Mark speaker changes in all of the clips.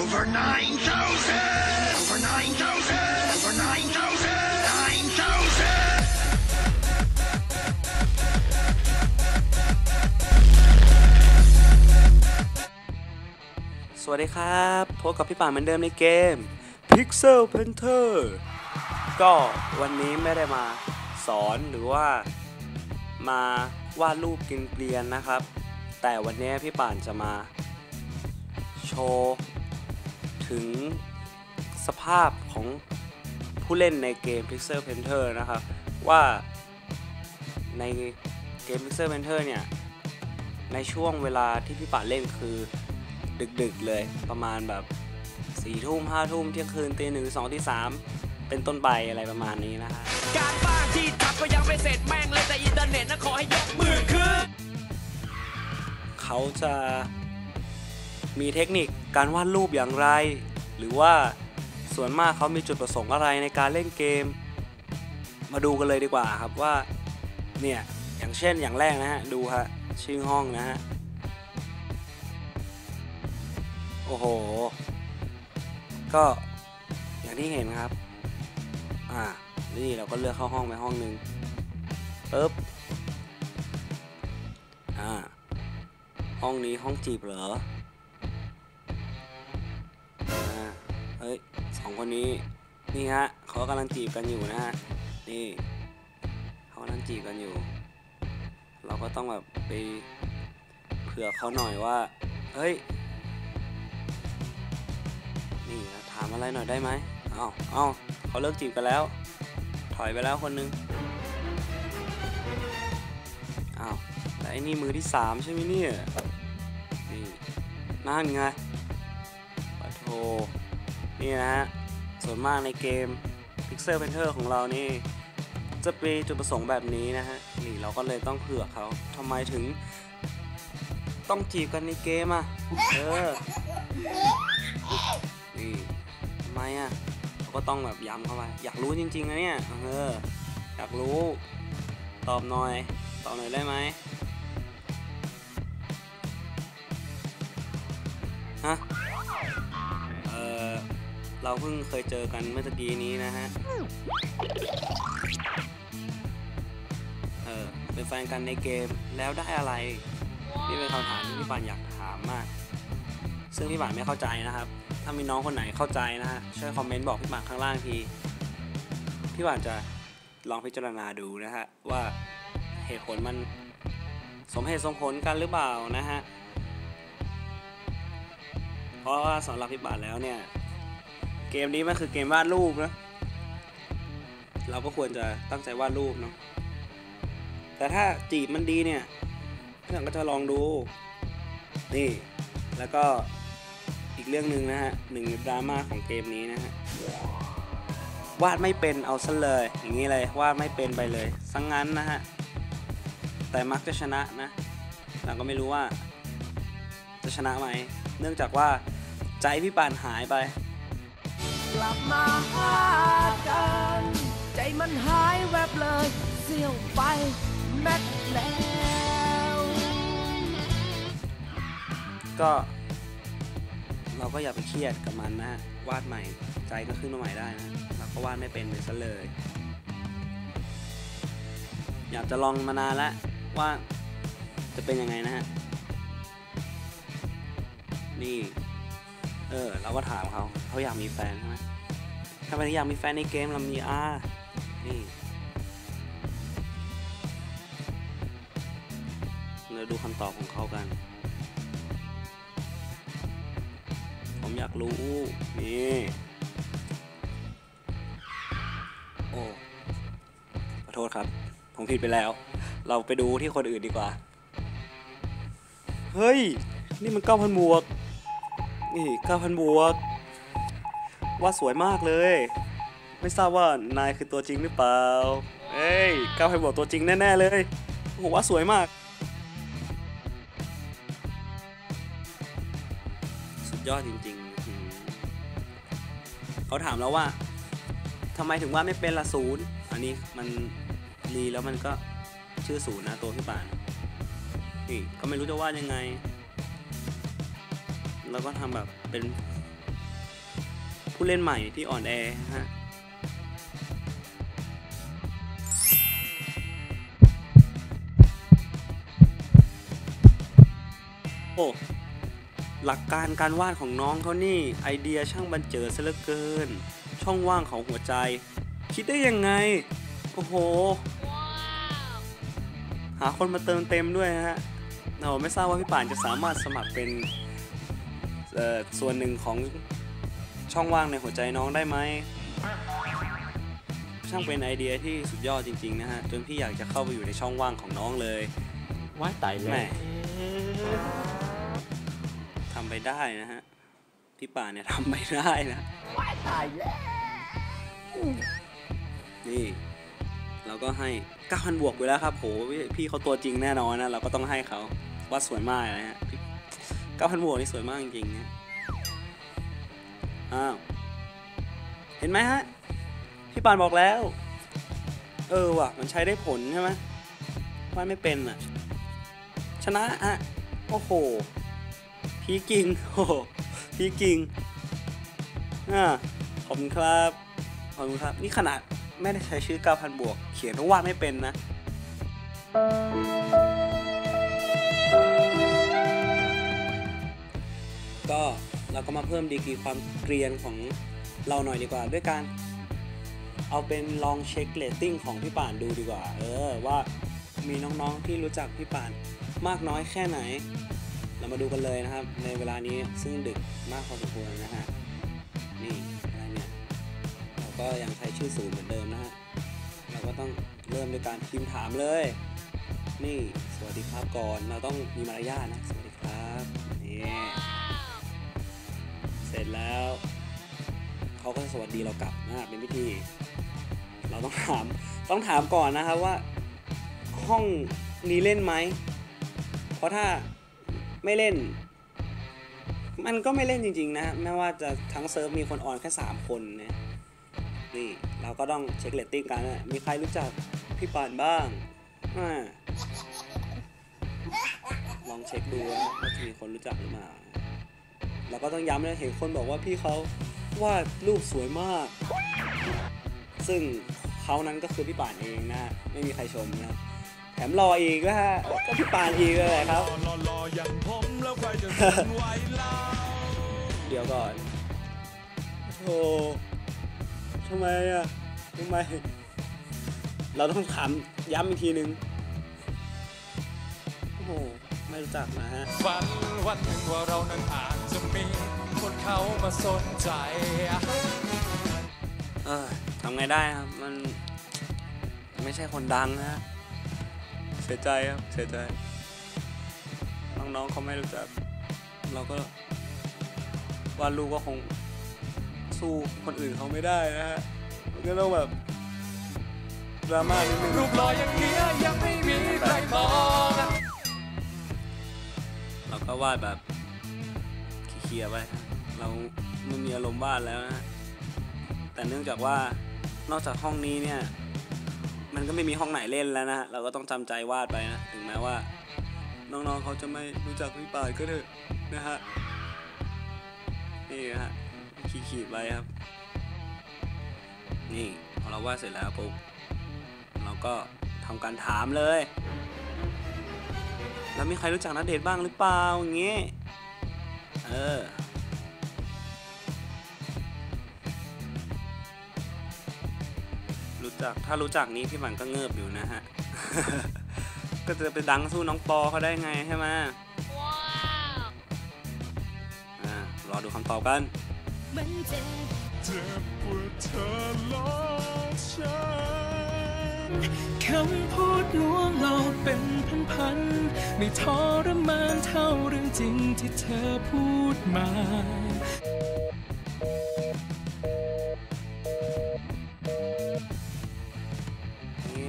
Speaker 1: Over 9,000! Over 9,000! Over 9,000! 9,000!
Speaker 2: สวัสดีครับ พบกับพี่ป่านเหมือนเดิมในเกม Pixel Painter ก็วันนี้ไม่ได้มาสอนหรือว่า มาวาดรูปกินเกลียนนะครับ แต่วันนี้พี่ป่านจะมาโชว์ ถึงสภาพของผู้เล่นในเกม Pixel Painter นะครับ ว่าในเกม Pixel Painter เนี่ย ในช่วงเวลาที่พี่ป่านเล่นคือดึกๆเลยประมาณแบบสี่ทุ่มห้าทุ่มเที่ยงคืนตีหนึ่งสองตีสามเป็นต้นไปอะไรประมาณนี้นะฮะ
Speaker 3: การบ้านที่ทำก็ยังไม่เสร็จแม่งเลยแต่อินเทอร์เน็ตนะขอให้ยกมือขึ้น
Speaker 2: เขาจะ มีเทคนิคการวาดรูปอย่างไร หรือว่าส่วนมากเขามีจุดประสงค์อะไรในการเล่นเกม มาดูกันเลยดีกว่าครับว่าเนี่ยอย่างเช่นอย่างแรกนะฮะดูฮะชื่อห้องนะฮะโอ้โห ก็อย่างที่เห็นครับ อ่า นี่เราก็เลือกเข้าห้องไปห้องหนึ่งปึ๊บ อ่า ห้องนี้ห้องจีบเหรอ องคนนี้นี่ฮะเขากำลังจีบกันอยู่นะฮะนี่เขากำลังจีบกันอยู่ เราก็ต้องแบบไปเผื่อเขาหน่อยว่าเฮ้ยนี่ถามอะไรหน่อยได้ไหมเอ้าเอ้าเขาเลิกจีบกันแล้ว ถอยไปแล้วคนนึงอ้าวแต่ไอ้นี่มือที่สามใช่ไหมเนี่ยนี่นั่นไงปะโทนี่นะฮะ ส่วนมากในเกม Pixel Painter ของเรานี่ จะมีจุดประสงค์แบบนี้นะฮะ นี่เราก็เลยต้องเผื่อเขาทำไมถึง ต้องจีบกันในเกมอะ เออ นี่ทำไมอะเราก็ต้องแบบย้ำเข้าไป อยากรู้จริงๆนะเนี่ย เออ อยากรู้ ตอบหน่อย ตอบหน่อยได้ไหมฮะ เราเพิ่งเคยเจอกันเมื่อตะกี้นี้นะฮะ เออ เป็นแฟนกันในเกมแล้วได้อะไร นี่เป็นคำถามที่พี่ปานอยากถามมาก ซึ่งพี่ปานไม่เข้าใจนะครับ ถ้ามีน้องคนไหนเข้าใจนะฮะ ช่วยคอมเมนต์บอกพี่ปานข้างล่างที พี่ปานจะลองพิจารณาดูนะฮะ ว่าเหตุผลมันสมเหตุสมผลกันหรือเปล่านะฮะ เพราะว่าสำหรับพี่ปานแล้วเนี่ย เกมนี้มันคือเกมวาดรูปนะ เราก็ควรจะตั้งใจวาดรูปเนาะ แต่ถ้าจีบมันดีเนี่ยพี่ปานก็จะลองดู นี่ แล้วก็อีกเรื่องหนึ่งนะฮะหนึ่งดราม่าของเกมนี้นะฮะ วาดไม่เป็นเอาซะเลย อย่างนี้เลยวาดไม่เป็นไปเลยสังงั้นนะฮะ แต่มักจะชนะนะ เราก็ไม่รู้ว่า จะชนะไหม เนื่องจากว่าใจพี่ปานหายไป
Speaker 3: ลับมาหากัน ใจมันหายแวบเลยเสี้ยวไปแม็ดแล้ว
Speaker 2: ก็ เราก็อย่าไปเครียดกับมันนะฮะวาดใหม่ใจก็ขึ้นมาใหม่ได้นะเราก็วาดไม่เป็นไปซะเลย อยากจะลองมานานแล้วว่าจะเป็นยังไงนะฮะนี่ เออ เราก็ถามเขา เขาอยากมีแฟนใช่ไหม ทำไมถึงอยากมีแฟนในเกมเรามีอานี่เราดูคำตอบของเขากัน ผมอยากรู้ นี่โอ้ขอโทษครับ ผมผิดไปแล้ว เราไปดูที่คนอื่นดีกว่า เฮ้ย นี่มัน9,000บวก นี่9,000บวก ว่าสวยมากเลย ไม่ทราบว่านายคือตัวจริงหรือเปล่า เอ้ย9,000บวกตัวจริงแน่ๆเลยโอ้โหว่าสวยมาก สุดยอดจริงๆ เขาถามแล้วว่าทำไมถึงว่าไม่เป็นละศูนย์อันนี้มันรีแล้วมันก็ชื่อศูนย์นะตัวพี่ป่านนี่ก็ไม่รู้จะว่ายังไง แล้วก็ทำแบบเป็น ผู้เล่นใหม่ที่อ่อนแอฮะโอ้หลักการการวาดของน้องเขานี่ไอเดียช่างบันเจิดซะเหลือเกิน ช่องว่างของหัวใจ คิดได้ยังไง โอ้โห หาคนมาเติมเต็มด้วยฮะเราไม่ทราบว่าพี่ป่านจะสามารถสมัครเป็นเอ่อส่วนหนึ่งของ ช่องว่างในหัวใจน้องได้ไหมช่างเป็นไอเดียที่สุดยอดจริง ๆ นะฮะ จนพี่อยากจะเข้าไปอยู่ในช่องว่างของน้องเลย
Speaker 4: ว้ายตาย
Speaker 2: แห
Speaker 4: แล้
Speaker 2: ม่
Speaker 4: ว
Speaker 2: ทำไปได้นะฮะ พี่ป่านเนี่ยทำไปได้นะ
Speaker 3: ตายแล้ว
Speaker 2: นี่ เราก็ให้ 9,000 บวกไปแล้วครับโหพี่พี่เขาตัวจริงแน่นอนนะ เราก็ต้องให้เขาว่าสวยมากนะฮะพี่9,000 บวกนี่สวยมากจริงๆนะ อ้าว เห็นไหมฮะ พี่ปานบอกแล้ว เออว่ะ มันใช้ได้ผลใช่ไหมวาดไม่เป็นอะ ชนะฮะ โอ้โห พีกิง โอ้โห พีกิง อ่า ขอบคุณครับ ขอบคุณครับ นี่ขนาดไม่ได้ใช้ชื่อ 9,000 บวก เขียนว่าวาดไม่เป็นนะก็ เราก็มาเพิ่มดีกรีความเกรียนของเราหน่อยดีกว่า ด้วยการเอาเป็นลองเช็คเรตติ้งของพี่ป่านดูดีกว่า เออว่ามีน้องๆที่รู้จักพี่ป่านมากน้อยแค่ไหน เรามาดูกันเลยนะครับ ในเวลานี้ซึ่งดึกมากพอสมควรนะฮะนี่อะไรเนี่ยเราก็ยังใช้ชื่อศูนย์เหมือนเดิมนะฮะเราก็ต้องเริ่มด้วยการพิมพ์ถามเลย นี่สวัสดีครับก่อนเราต้องมีมารยาทนะสวัสดีครับนี่ แล้ว เขาก็จะสวัสดีเรากลับนะเป็นพิธี เราต้องถามต้องถามก่อนนะครับว่า ห้องนี้เล่นไหม เพราะถ้าไม่เล่น มันก็ไม่เล่นจริง ๆ นะแม้ว่าจะทั้งเซิร์ฟมีคนออนแค่ 3 คนนะนี่เราก็ต้องเช็คเรตติ้งกันนะมีใครรู้จักพี่ปานบ้างอ่าลองเช็คดูว่าจะมีคนรู้จักหรือเปล่า เราก็ต้องย้ำนะเห็นคนบอกว่าพี่เขาวาดรูปสวยมาก ซึ่งเขานั้นก็คือพี่ป่านเองนะ ไม่มีใครชมนะแถมรออีกนะฮะก็พี่ป่านอีกเลยครับ
Speaker 5: เดี๋
Speaker 2: ยวก่อนโอ้ทำไมอะทำไม เราต้องถามย้ำอีกทีนึงโอ้โห ไม่รู้จักนะฮะ
Speaker 5: ฝันวันหนึ่งว่าเรานั้นอาจจะมีคนเขามาสนใจ
Speaker 2: เออทำไงได้ครับ มันไม่ใช่คนดังนะฮะ เสียใจครับ เสียใจ น้องๆเขาไม่รู้จัก เราก็วาดรูปก็คงสู้คนอื่นเขาไม่ได้นะฮะ มันก็ต้องแบบดราม่านิดนึง
Speaker 5: รูปหล่ออย่างเนี้ยยังไม่มีใครมอง
Speaker 2: เรา ก็วาดแบบเคลียร์ไปเราไม่มีอารมณ์วาดแล้วนะแต่เนื่องจากว่านอกจากห้องนี้เนี่ยมันก็ไม่มีห้องไหนเล่นแล้วนะฮะเราก็ต้องจำใจวาดไปนะถึงแม้ว่า น้องๆเขาจะไม่รู้จักพี่ปานก็เถอะนะฮะนี่นะฮะขีดไปครับ นี่พอเราวาดเสร็จแล้วปุ๊บเราก็ทำการถามเลย แล้วมีใครรู้จักนัดเดทบ้างหรือเปล่าอย่างงี้เออรู้จักถ้ารู้จักนี้พี่หมันก็เงิบอยู่นะฮะ ก็จะไปดังสู้น้องปอเขาได้ไงใช่ไหมว้าวอ่ารอดูคำตอบกัน
Speaker 3: มันเจ็บ
Speaker 5: เจ็บปวดเธอหลอกฉัน
Speaker 6: คำพูดลวงหลอกเป็นพันๆไม่ทรมานเท่าเรื่องจริงที่เธอพูดมา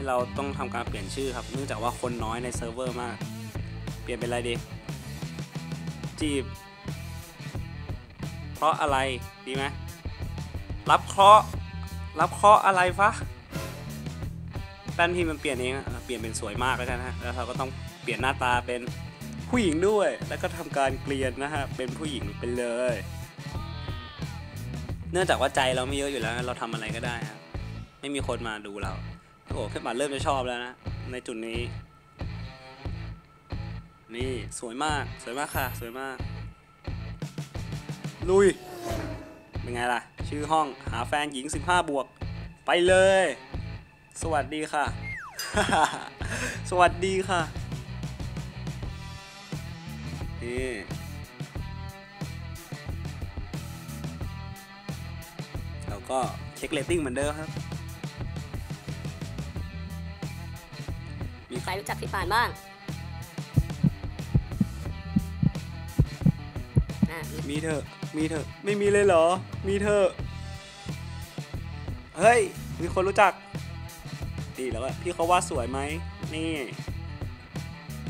Speaker 2: เราต้องทำการเปลี่ยนชื่อครับ เนื่องจากว่าคนน้อยในเซิร์ฟเวอร์มาก เปลี่ยนเป็นอะไรดี จีบ เพราะอะไรดีไหมรับเคราะห์รับเคราะห์อะไรฟะ แป้นพิมพ์มันเปลี่ยนเองอะเปลี่ยนเป็นสวยมากแล้วกันะฮะแล้วเราก็ต้องเปลี่ยนหน้าตาเป็นผู้หญิงด้วย แล้วก็ทำการเกลียนนะฮะเป็นผู้หญิงไปเลย เนื่องจากว่าใจเราไม่เยอะอยู่แล้ว เราทำอะไรก็ได้ครับไม่มีคนมาดูเราโอ้โหพี่ป่าเริ่มจะชอบแล้วนะในจุดนี้ นี่สวยมากสวยมากค่ะ สวยมาก ลุย เป็นไงล่ะ ชื่อห้องหาแฟนหญิง 15 บวก ไปเลย สวัสดีค่ะ สวัสดีค่ะ นี่เราก็เช็คเรตติ้งเหมือนเดิมครับ
Speaker 4: มีใครรู้จักพี่ปานบ้างอะมี
Speaker 2: มีเถอะ มีเถอะ ไม่มีเลยเหรอ มีเถอะ เฮ้ย มีคนรู้จักีแล้วพี่เขาว่าสวยไหมนี่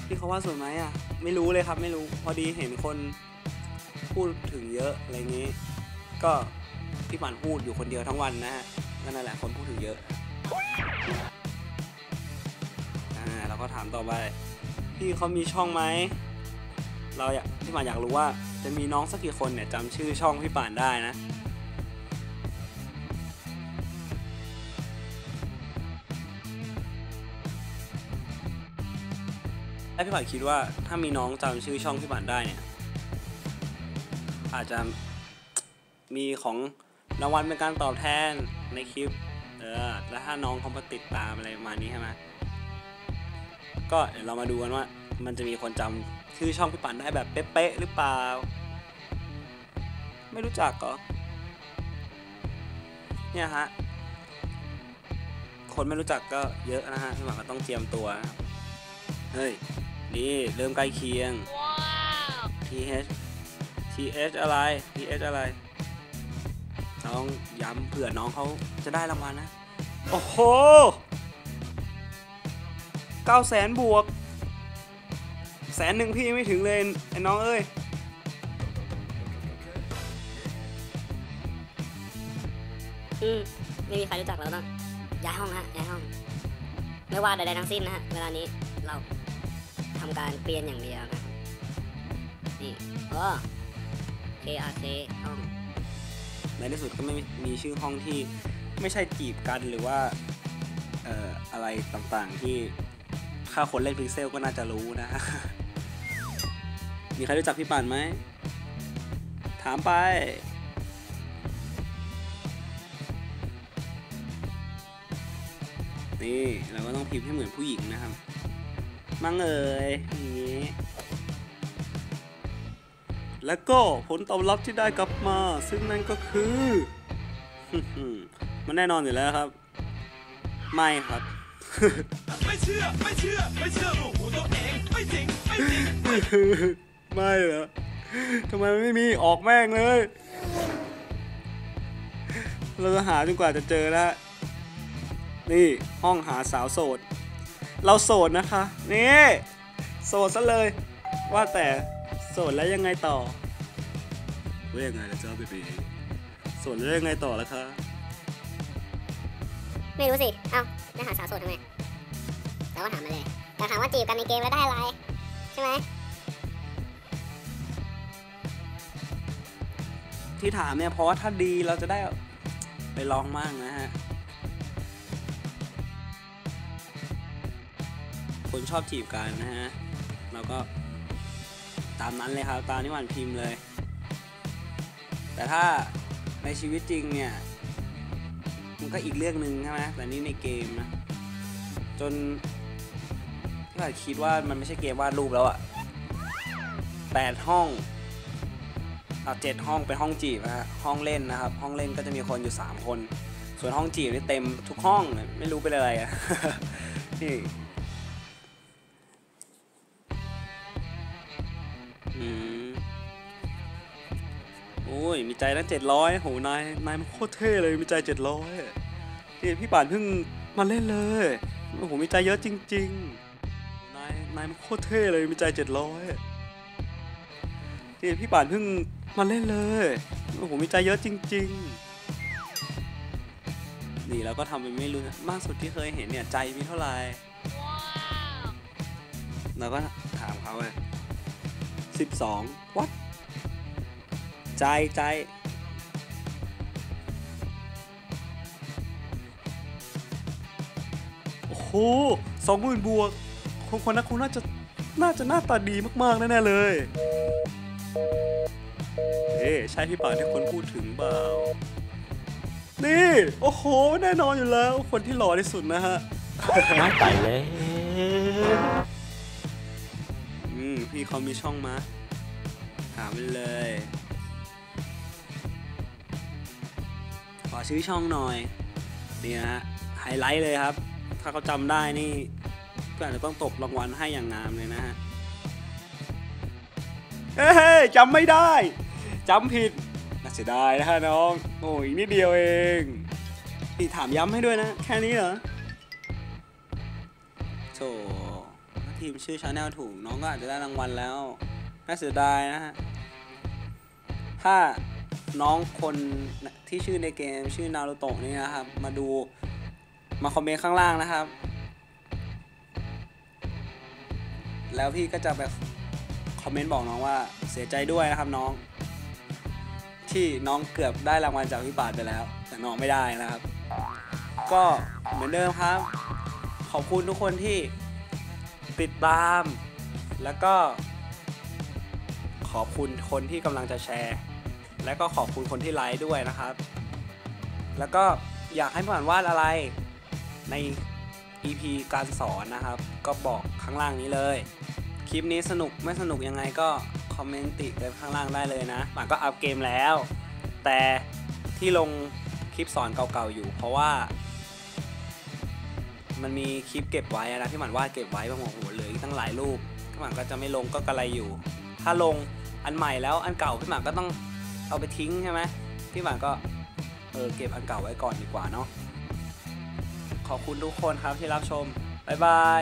Speaker 2: พี่เขาว่าสวยไหมอะไม่รู้เลยครับ ไม่รู้ พอดีเห็นคนพูดถึงเยอะอะไรอย่างนี้ ก็พี่ปานพูดอยู่คนเดียวทั้งวันนะฮะนั่นแหละคนพูดถึงเยอะอ่าเราก็ถามต่อไปพี่เขามีช่องไหมเราอยากพี่ป่านอยากรู้ว่าจะมีน้องสักกี่คนเนี่ยจำชื่อช่องพี่ป่านได้นะ แล้วพี่ป่านคิดว่าถ้ามีน้องจำชื่อช่องพี่ป่านได้เนี่ย อาจจะมีของรางวัลเป็นการตอบแทนในคลิป เออ แล้วถ้าน้องเขามาติดตามอะไรประมาณนี้ใช่ไหมก็เดี๋ยวเรามาดูกันว่า มันจะมีคนจำชื่อช่องพี่ปันได้แบบเป๊ะๆหรือเปล่า ไม่รู้จักเหรอ เนี่ยฮะ คนไม่รู้จักก็เยอะนะฮะพี่หมาก็ต้องเตรียมตัว เฮ้ย นี่เริ่มใกล้เคียง TH TH อะไร TH อะไร น้องย้ำเผื่อน้องเขาจะได้รางวัลนะ โอ้โหเก้าแสนบวก แสนหนึ่งพี่ไม่ถึงเลยไอ้น้องเอ้ย
Speaker 4: อืมไม่มีใครรู้จักเราต้องย้ายห้องฮะย้ายห้อง ไม่ว่าใดๆทั้งสิ้นนะฮะ เวลานี้เรา ทำการเปลี่ยนอย่างเดียวนะนี่เออ KRK ห้อง
Speaker 2: ในที่สุดก็ไม่มีชื่อห้องที่ไม่ใช่จีบกันหรือว่าเอ่ออะไรต่างๆที่ถ้าคนเล่นพิกเซลก็น่าจะรู้นะ มีใครรู้จักพี่ป่านไหม ถามไป นี่ เราก็ต้องพิมพ์ให้เหมือนผู้หญิงนะครับ มั่งเอ่ยอย่างนี้แล้วก็ผลตอบรับที่ได้กลับมา ซึ่งนั่นก็คือ มันแน่นอนอยู่แล้วครับ ไม่ครับ
Speaker 5: ไม่เชื่อ ไม่เชื่อ ไม่เชื่อหนูหูตัวเองไม่จริง ไม่จริง
Speaker 2: ไม่เหรอทำไมมันไม่มีออกแม่งเลย เราจะหาจนกว่าจะเจอแล้วนี่ห้องหาสาวโสด เราโสดนะคะ นี่โสดซะเลย ว่าแต่โสดแล้วยังไงต่อว่ายังไงล่ะเจ้าเบบีโสดแล้วยังไงต่อล่ะคะ
Speaker 7: ไม่รู้สิ เอ้าจะหาสาวโสดทำไมเราก็ถามมาเลยแต่ถามว่าจีบกันในเกมแล้วได้อะไร ใช่ไหม
Speaker 2: ที่ถามเนี่ยเพราะว่าถ้าดีเราจะได้ไปลองมั่งนะฮะ อบจีบกันนะฮะเราก็ตามนั้นเลยครับตามที่หวานพิมพ์เลย แต่ถ้าในชีวิตจริงเนี่ย มันก็อีกเรื่องหนึ่งใช่ไหมแต่นี่ในเกมนะ จนที่หวานคิดว่ามันไม่ใช่เกมวาดรูปแล้วอะแปดห้องอะเจ็ดห้องเป็นห้องจีบนะฮะห้องเล่นนะครับ ห้องเล่นก็จะมีคนอยู่ 3 คน ส่วนห้องจีบนี่เต็มทุกห้องเลยไม่รู้ไปนอะไรอะนี่ ยมีใจตั้งเจ็ดร้อยโหนายนายมันโคตรเท่เลยมีใจเจ็ดร้อยนี่พี่ป่านเพิ่งมาเล่นเลยโอ้โหมีใจเยอะจริง ๆ นายนายมันโคตรเท่เลยมีใจเจ็ดร้อยนี่พี่ป่านเพิ่งมาเล่นเลยโอ้โหมีใจเยอะจริง ๆ นี่แล้วก็ทำเป็นไม่รู้นะมากสุดที่เคยเห็นเนี่ยใจมีเท่าไหร่เราก็ถามเขาเลยสิบสองวัด ใจใจโอ้โหสองหมื่นบวกคนคนนั้นคงน่าจะน่าจะหน้าตาดีมากๆแน่ๆเลยเอ๊ใช่พี่ป่าที่คนพูดถึงเปล่านี่ โอ้โห แน่นอนอยู่แล้ว คนที่หล่อที่สุดนะฮะ
Speaker 8: น้าไปเลย
Speaker 2: อืมพี่เขามีช่องมาหาไปเลย ชื่อช่องหน่อยนี่นะฮะไฮไลท์เลยครับ ถ้าเขาจำได้นี่ก็อาจจะต้องตบรางวัลให้อย่างงามเลยนะฮะเฮ้ยจำไม่ได้จำผิดน่าเสียดายนะฮะน้อง โอ้ยอีกนิดเดียวเองนี่ถามย้ำให้ด้วยนะ แค่นี้เหรอโถถ้าทีมชื่อชาแนลถูกน้องก็อาจจะได้รางวัลแล้ว น่าเสียดายนะฮะถ้า น้องคนที่ชื่อในเกมชื่อนารูโตะนี่นะครับ มาดูมาคอมเมนต์ข้างล่างนะครับ แล้วพี่ก็จะไปคอมเมนต์บอกน้องว่าเสียใจด้วยนะครับน้อง ที่น้องเกือบได้รางวัลจากพี่บาทไปแล้ว แต่น้องไม่ได้นะครับ ก็เหมือนเดิมครับ ขอบคุณทุกคนที่ติดตาม แล้วก็ขอบคุณคนที่กำลังจะแชร์ และก็ขอบคุณคนที่ไลค์ด้วยนะครับ แล้วก็อยากให้ผ่านวาดอะไรใน EP การสอนนะครับ ก็บอกข้างล่างนี้เลย คลิปนี้สนุกไม่สนุกยังไงก็คอมเมนต์ติกันข้างล่างได้เลยนะหมันก็อัพเกมแล้ว แต่ที่ลงคลิปสอนเก่าๆอยู่ เพราะว่า มันมีคลิปเก็บไว้นะที่หมันวาดเก็บไว้บางโอ้โหเหลืออีกตั้งหลายรูปพี่หมันก็จะไม่ลงก็กระไรอยู่ ถ้าลงอันใหม่แล้วอันเก่าพี่หมันก็ต้อง เอาไปทิ้งใช่ไหมพี่หมานก็เออเก็บอันเก่าไว้ก่อนดีกว่าเนาะขอบคุณทุกคนครับที่รับชม บ๊ายบาย